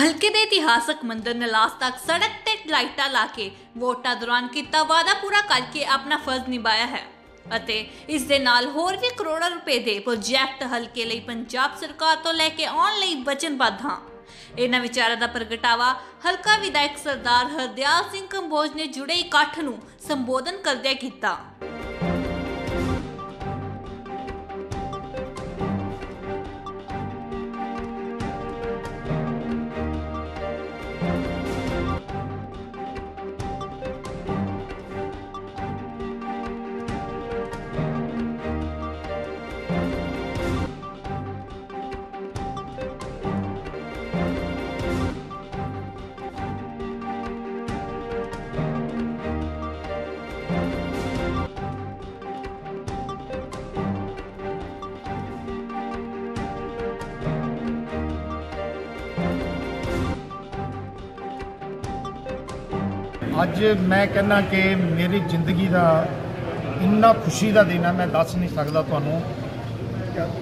ਹਲਕੇ ਦੇ ਇਤਿਹਾਸਕ ਮੰਦਰ ਨਲਾਸ ਤੱਕ ਸੜਕ ਤੇ ਲਾਈਟਾਂ ਲਾ ਕੇ ਵੋਟਾਂ ਦੌਰਾਨ ਕੀਤਾ ਵਾਅਦਾ ਪੂਰਾ ਕਰਕੇ ਆਪਣਾ ਫਰਜ਼ ਨਿਭਾਇਆ ਹੈ। ਅਤੇ ਇਸ ਦੇ ਨਾਲ ਹੋਰ ਵੀ ਕਰੋੜਾਂ ਰੁਪਏ ਦੇ ਪ੍ਰੋਜੈਕਟ ਹਲਕੇ ਲਈ ਪੰਜਾਬ ਸਰਕਾਰ ਤੋਂ ਲੈ ਕੇ ਆਉਣ ਲਈ ਵਚਨਬੱਧ ਹਾਂ। ਇਹਨਾਂ ਵਿਚਾਰਾਂ ਦਾ ਪ੍ਰਗਟਾਵਾ ਹਲਕਾ ਵਿਧਾਇਕ ਸਰਦਾਰ ਹਰਦਿਆਲ ਸਿੰਘ ਕੰਬੋਜ ਨੇ ਜੁੜੇ ਇਕੱਠ ਨੂੰ ਸੰਬੋਧਨ ਕਰਦਿਆਂ ਕੀਤਾ। ਅੱਜ ਮੈਂ ਕਹਿੰਦਾ ਕਿ ਮੇਰੀ ਜ਼ਿੰਦਗੀ ਦਾ ਇੰਨਾ ਖੁਸ਼ੀ ਦਾ ਦਿਨ ਹੈ ਮੈਂ ਦੱਸ ਨਹੀਂ ਸਕਦਾ ਤੁਹਾਨੂੰ।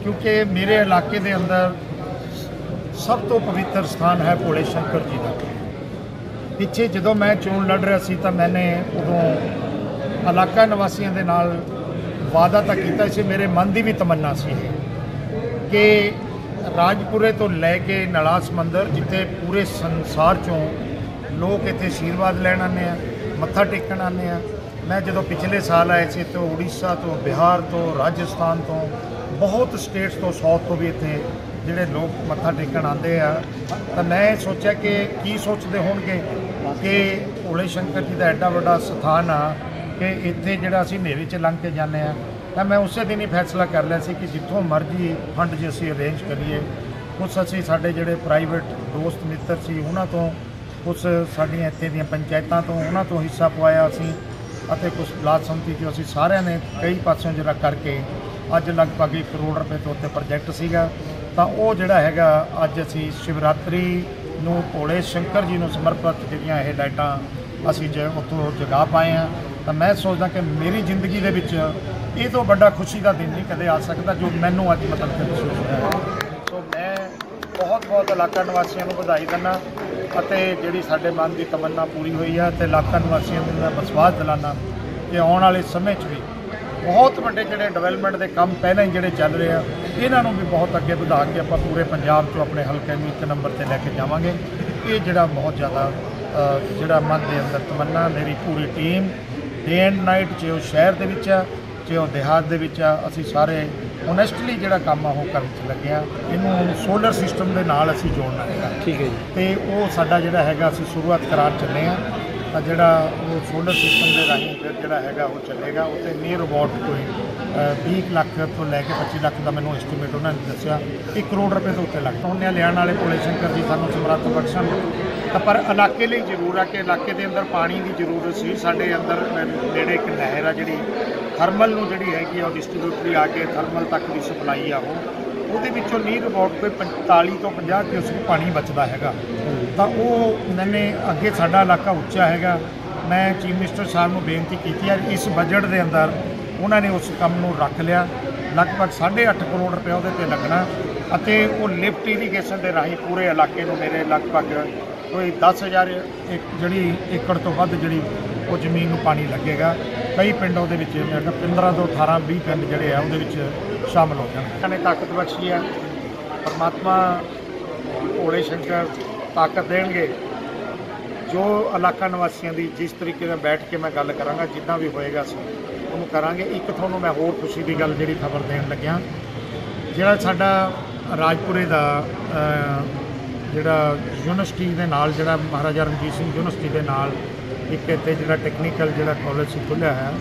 ਕਿਉਂਕਿ ਮੇਰੇ ਇਲਾਕੇ ਦੇ ਅੰਦਰ ਸਭ ਤੋਂ ਪਵਿੱਤਰ ਸਥਾਨ ਹੈ ਭੋਲੇ ਸ਼ੰਕਰ ਜੀ ਦਾ। ਪਿੱਛੇ ਜਦੋਂ ਮੈਂ ਚੋਣ ਲੜ ਰਿਹਾ ਸੀ ਤਾਂ ਮੈਨੇ ਉਦੋਂ ਇਲਾਕਾ ਨਿਵਾਸੀਆਂ ਦੇ ਨਾਲ ਵਾਅਦਾ ਤਾਂ ਕੀਤਾ ਸੀ, ਮੇਰੇ ਮਨ ਦੀ ਵੀ ਤਮੰਨਾ ਸੀ ਕਿ ਰਾਜਪੁਰੇ ਤੋਂ ਲੈ ਕੇ ਨਲਾਸ ਮੰਦਰ ਜਿੱਥੇ ਪੂਰੇ ਸੰਸਾਰ ਚੋਂ ਲੋਕ ਇੱਥੇ ਆਸ਼ੀਰਵਾਦ ਲੈਣ ਆਉਂਦੇ ਆ, ਮੱਥਾ ਟੇਕਣ ਆਉਂਦੇ ਆ। ਮੈਂ ਜਦੋਂ ਪਿਛਲੇ ਸਾਲ ਆਏ ਸੀ ਤੋਂ ਉੜੀਸਾ ਤੋਂ, ਬਿਹਾਰ ਤੋਂ, ਰਾਜਸਥਾਨ ਤੋਂ, ਬਹੁਤ ਸਟੇਟਸ ਤੋਂ ਸਾਊਥ ਤੋਂ ਵੀ ਇੱਥੇ ਜਿਹੜੇ ਲੋਕ ਮੱਥਾ ਟੇਕਣ ਆਉਂਦੇ ਆ, ਤਾਂ ਮੈਂ ਸੋਚਿਆ ਕਿ ਕੀ ਸੋਚਦੇ ਹੋਣਗੇ ਕਿ ਭੋਲੇ ਸ਼ੰਕਰ ਜੀ ਦਾ ਐਡਾ ਵੱਡਾ ਸਥਾਨ ਆ ਕਿ ਇੱਥੇ ਜਿਹੜਾ ਅਸੀਂ ਹਨੇਰੇ 'ਚ ਲੰਘ ਕੇ ਜਾਂਦੇ ਆ। ਤਾਂ ਮੈਂ ਉਸੇ ਦਿਨ ਹੀ ਫੈਸਲਾ ਕਰ ਲਿਆ ਸੀ ਕਿ ਜਿੱਥੋਂ ਮਰਜ਼ੀ ਫੰਡ ਜੇ ਅਸੀਂ ਅਰੇਂਜ ਕਰੀਏ। ਕੁਛ ਅਸੀਂ ਸਾਡੇ ਜਿਹੜੇ ਪ੍ਰਾਈਵੇਟ ਦੋਸਤ ਮਿੱਤਰ ਸੀ, ਉਹਨਾਂ ਤੋਂ ਕੁਛ ਸਾਡੀਆਂ ਇੱਥੇ ਦੀਆਂ ਪੰਚਾਇਤਾਂ ਤੋਂ ਉਹਨਾਂ ਤੋਂ ਹਿੱਸਾ ਪਵਾਇਆ ਅਸੀਂ ਅਤੇ ਕੁਝ ਬਲਾਕ ਸੰਮਤੀ ਚੋਂ ਅਸੀਂ ਸਾਰਿਆਂ ਨੇ ਕਈ ਪਾਸਿਓਂ ਜਿਹੜਾ ਕਰਕੇ ਅੱਜ ਲਗਭਗ 1 ਕਰੋੜ ਰੁਪਏ ਤੋਂ ਉੱਤੇ ਪ੍ਰੋਜੈਕਟ ਸੀਗਾ। ਤਾਂ ਉਹ ਜਿਹੜਾ ਹੈਗਾ, ਅੱਜ ਅਸੀਂ ਸ਼ਿਵਰਾਤਰੀ ਨੂੰ ਭੋਲੇ ਸ਼ੰਕਰ ਜੀ ਨੂੰ ਸਮਰਪਿਤ ਜਿਹੜੀਆਂ ਇਹ ਲਾਈਟਾਂ ਅਸੀਂ ਜੇ ਉੱਥੋਂ ਜਗਾ ਪਾਏ ਆ ਤਾਂ ਮੈਂ ਸੋਚਦਾ ਕਿ ਮੇਰੀ ਜ਼ਿੰਦਗੀ ਦੇ ਵਿੱਚ ਇਹ ਤੋਂ ਵੱਡਾ ਖੁਸ਼ੀ ਦਾ ਦਿਨ ਨਹੀਂ ਕਦੇ ਆ ਸਕਦਾ ਜੋ ਮੈਨੂੰ ਅੱਜ ਮਤਲਬ ਕਿ ਮਹਿਸੂਸ ਹੋਇਆ। ਸੋ ਮੈਂ ਬਹੁਤ ਬਹੁਤ ਇਲਾਕਾ ਨਿਵਾਸੀਆਂ ਨੂੰ ਵਧਾਈ ਦਿੰਦਾ ਅਤੇ ਜਿਹੜੀ ਸਾਡੇ ਮਨ ਦੀ ਤਮੰਨਾ ਪੂਰੀ ਹੋਈ ਆ ਤੇ ਇਲਾਕਾ ਨਿਵਾਸੀਆਂ ਨੂੰ ਮੈਂ ਵਿਸ਼ਵਾਸ ਦਿਲਾਨਾ ਕਿ ਆਉਣ ਵਾਲੇ ਸਮੇਂ 'ਚ ਵੀ ਬਹੁਤ ਵੱਡੇ ਜਿਹੜੇ ਡਿਵੈਲਪਮੈਂਟ ਦੇ ਕੰਮ ਪਹਿਲਾਂ ਹੀ ਜਿਹੜੇ ਚੱਲ ਰਹੇ ਆ, ਇਹਨਾਂ ਨੂੰ ਵੀ ਬਹੁਤ ਅੱਗੇ ਵਧਾ ਕੇ ਆਪਾਂ ਪੂਰੇ ਪੰਜਾਬ 'ਚੋਂ ਆਪਣੇ ਹਲਕੇ ਨੂੰ ਇੱਕ ਨੰਬਰ ਤੇ ਲੈ ਕੇ ਜਾਵਾਂਗੇ। ਇਹ ਜਿਹੜਾ ਬਹੁਤ ਜ਼ਿਆਦਾ ਜਿਹੜਾ ਮਨ ਦੇ ਅੰਦਰ ਤਮੰਨਾ ਮੇਰੀ ਪੂਰੀ ਟੀਮ ਡੇ ਐਂਡ ਨਾਈਟ ਜੇ ਉਹ ਸ਼ਹਿਰ ਦੇ ਵਿੱਚ ਆ, ਜੇ ਉਹ ਦਿਹਾਤ ਦੇ ਵਿੱਚ ਆ, ਅਸੀਂ ਸਾਰੇ ਓਨੈਸਟਲੀ ਜਿਹੜਾ ਕੰਮ ਆ ਉਹ ਕਰਨ 'ਚ ਲੱਗੇ ਆ ਇਹਨੂੰ ਸੋਲਰ ਸਿਸਟਮ ਦੇ ਨਾਲ ਅਸੀਂ ਜੋੜਨਾ ਹੈਗਾ। ਠੀਕ ਹੈ ਜੀ। ਤੇ ਉਹ ਸਾਡਾ ਜਿਹੜਾ ਹੈਗਾ ਅਸੀਂ ਸ਼ੁਰੂਆਤ ਕਰਾਰ ਚੱਲੇ ਆ ਤਾਂ ਜਿਹੜਾ ਉਹ ਸੋਲਰ ਸਿਸਟਮ ਦੇ ਰਾਹੀਂ ਫਿਰ ਜਿਹੜਾ ਹੈਗਾ ਉਹ ਚੱਲੇਗਾ। ਉੱਤੇ ਨੀਅਰ ਅਬਾਊਟ ਕੋਈ ਅ, 20 ਲੱਖ ਤੋਂ ਲੈ ਕੇ 25 ਲੱਖ ਦਾ ਮੈਨੂੰ ਐਸਟੀਮੇਟ ਉਹਨਾਂ ਨੇ ਦੱਸਿਆ। 1 ਕਰੋੜ ਰੁਪਏ ਤੋਂ ਉੱਤੇ ਲੱਗਦਾ। ਉਹਨੇ ਲਿਆਉਣ ਵਾਲੇ ਭੋਲੇ ਸ਼ੰਕਰ ਜੀ ਸਾਨੂੰ ਸਮਰੱਥ ਬਖਸ਼ਣ। ਤਾਂ ਪਰ ਇਲਾਕੇ ਲਈ ਜ਼ਰੂਰ ਆ ਕਿ ਇਲਾਕੇ ਦੇ ਅੰਦਰ ਪਾਣੀ ਦੀ ਜ਼ਰੂਰਤ ਸੀ। ਸਾਡੇ ਅੰਦਰ ਜਿਹੜੇ ਇੱਕ ਨਹਿਰ ਆ ਜਿਹੜੀ ਥਰਮਲ ਨੂੰ ਜਿਹੜੀ ਹੈਗੀ ਆ ਉਹ ਡਿਸਟ੍ਰੀਬਿਊਟਰੀ ਆ ਕੇ ਥਰਮਲ ਤੱਕ ਦੀ ਸਪਲਾਈ ਆ ਉਹ। ਉਹਦੇ ਵਿੱਚੋਂ ਨੀਰ ਅਬਾਊਟ ਕੋਈ 45 ਤੋਂ 50 ਕਿਊਸਕ ਪਾਣੀ ਬਚਦਾ ਹੈਗਾ। ਤਾਂ ਉਹ ਮੈਨੇ ਅੱਗੇ ਸਾਡਾ ਇਲਾਕਾ ਉੱਚਾ ਹੈਗਾ। ਮੈਂ ਚੀਫ ਮਿਨਿਸਟਰ ਸਾਹਿਬ ਨੂੰ ਬੇਨਤੀ ਕੀਤੀ ਹੈ ਇਸ ਬਜਟ ਦੇ ਅੰਦਰ ਉਹਨਾਂ ਨੇ ਉਸ ਕੰਮ ਨੂੰ ਰੱਖ ਲਿਆ। ਲਗਭਗ 8.5 ਕਰੋੜ ਰੁਪਏ ਉਹਦੇ ਤੇ ਲੱਗਣਾ। ਅਤੇ ਉਹ ਲਿਫਟ ਇਰੀਗੇਸ਼ਨ ਦੇ ਰਾਹੀਂ ਪੂਰੇ ਇਲਾਕੇ ਨੂੰ ਮੇਰੇ ਲਗਭਗ ਕੋਈ 10000 ਇੱਕ ਜਿਹੜੀ ਏਕੜ ਤੋਂ ਵੱਧ ਜਿਹੜੀ ਉਹ ਜ਼ਮੀਨ ਨੂੰ ਪਾਣੀ ਲੱਗੇਗਾ। ਕਈ ਪਿੰਡਾਂ ਦੇ ਵਿੱਚ ਮੈਂ ਕਿਹਾ 15 ਤੋਂ 18 20 ਪਿੰਡ ਜਿਹੜੇ ਆ ਉਹਦੇ ਵਿੱਚ ਸ਼ਾਮਲ ਹੋ ਜਾਣਗੇ ਇਹਨਾਂ ਨੇ ਤਾਕਤ ਬਖਸ਼ੀ ਹੈ ਪਰਮਾਤਮਾ ਭੋਲੇ ਸ਼ੰਕਰ ਤਾਕਤ ਦੇਣਗੇ। ਜੋ ਇਲਾਕਾ ਨਿਵਾਸੀਆਂ ਦੀ ਜਿਸ ਤਰੀਕੇ ਨਾਲ ਬੈਠ ਕੇ ਮੈਂ ਗੱਲ ਕਰਾਂਗਾ, ਜਿੱਦਾਂ ਵੀ ਹੋਏਗਾ ਅਸੀਂ ਉਹਨੂੰ ਕਰਾਂਗੇ। ਇੱਕ ਤੁਹਾਨੂੰ ਮੈਂ ਹੋਰ ਖੁਸ਼ੀ ਦੀ ਗੱਲ ਜਿਹੜੀ ਖਬਰ ਦੇਣ ਲੱਗਿਆ, ਜਿਹੜਾ ਸਾਡਾ ਰਾਜਪੁਰੇ ਦਾ ਜਿਹੜਾ ਯੂਨੀਵਰਸਿਟੀ ਦੇ ਨਾਲ ਜਿਹੜਾ ਮਹਾਰਾਜਾ ਰਣਜੀਤ ਸਿੰਘ ਯੂਨੀਵਰਸਿਟੀ ਦੇ ਨਾਲ ਇੱਕ ਇੱਥੇ ਜਿਹੜਾ ਟੈਕਨੀਕਲ ਜਿਹੜਾ ਕਾਲਜ ਸੀ ਖੁੱਲ੍ਹਿਆ ਹੈ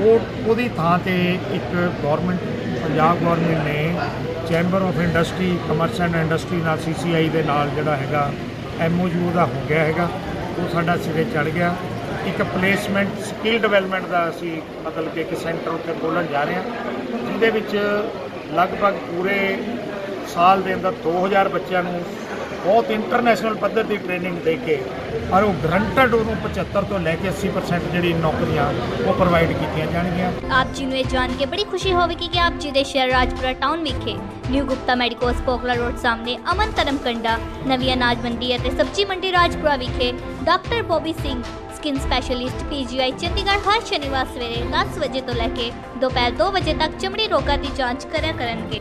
ਉਹ ਉਹਦੀ ਥਾਂ ਤੇ ਇੱਕ ਗਵਰਨਮੈਂਟ ਪੰਜਾਬ ਗਵਰਨਮੈਂਟ ਨੇ chamber of industry commerce and industry ਨਾਲ ਸੀਸੀਆਈ ਦੇ ਨਾਲ ਜਿਹੜਾ ਹੈਗਾ ਐਮਓਯੂ ਦਾ ਹੋ ਗਿਆ ਹੈਗਾ, ਉਹ ਸਾਡਾ ਸਿਰੇ ਚੜ ਗਿਆ। ਇੱਕ ਪਲੇਸਮੈਂਟ ਸਕਿੱਲ ਡਿਵੈਲਪਮੈਂਟ ਦਾ ਅਸੀਂ ਮਤਲਬ ਕਿ ਇੱਕ ਸੈਂਟਰ ਉੱਥੇ ਖੋਲ੍ਹਣ ਜਾ ਰਹੇ ਹਾਂ, ਜਿਹਦੇ ਵਿੱਚ ਲਗਭਗ ਪੂਰੇ ਸਾਲ ਦੇ ਅੰਦਰ 2000 ਬੱਚਿਆਂ ਨੂੰ ਬਹੁਤ ਇੰਟਰਨੈਸ਼ਨਲ ਪੱਧਰ ਦੀ ਟ੍ਰੇਨਿੰਗ ਦੇ ਕੇ ਔਰ ਉਹ ਗਰੰਟਡ ਉਹਨੂੰ 75 ਤੋਂ ਲੈ ਕੇ 80% ਜਿਹੜੀ ਨੌਕਰੀਆਂ ਉਹ ਪ੍ਰੋਵਾਈਡ ਕੀਤੀਆਂ ਜਾਣਗੀਆਂ। ਆਪ ਜੀ ਨੂੰ ਇਹ ਜਾਣ ਕੇ ਬੜੀ ਖੁਸ਼ੀ ਹੋਵੇਗੀ ਕਿ ਆਪ ਜੀ ਦੇ ਸ਼ਹਿਰ ਰਾਜਪੁਰਾ ਟਾਊਨ ਵਿਖੇ ਨਿਊ ਗੁਪਤਾ ਮੈਡੀਕੋਸ ਪੋਕਲਾ ਰੋਡ ਸਾਹਮਣੇ ਅਮਨ ਧਰਮ ਕੰਡਾ ਨਵੀਂ ਅਨਾਜ ਮੰਡੀ ਅਤੇ ਸਬਜ਼ੀ ਮੰਡੀ ਰਾਜਪੁਰਾ ਵਿਖੇ doctor Bobby Singh skin specialist PGI Chandigarh ਹਰ ਸ਼ਨੀਵਾਰ ਸਵੇਰੇ 10 ਵਜੇ ਤੋਂ ਲੈ ਕੇ ਦੁਪਹਿਰ 2 ਵਜੇ ਤੱਕ ਚਮੜੀ ਰੋਗਾਂ ਦੀ ਜਾਂਚ ਕਰਿਆ ਕਰਨਗੇ।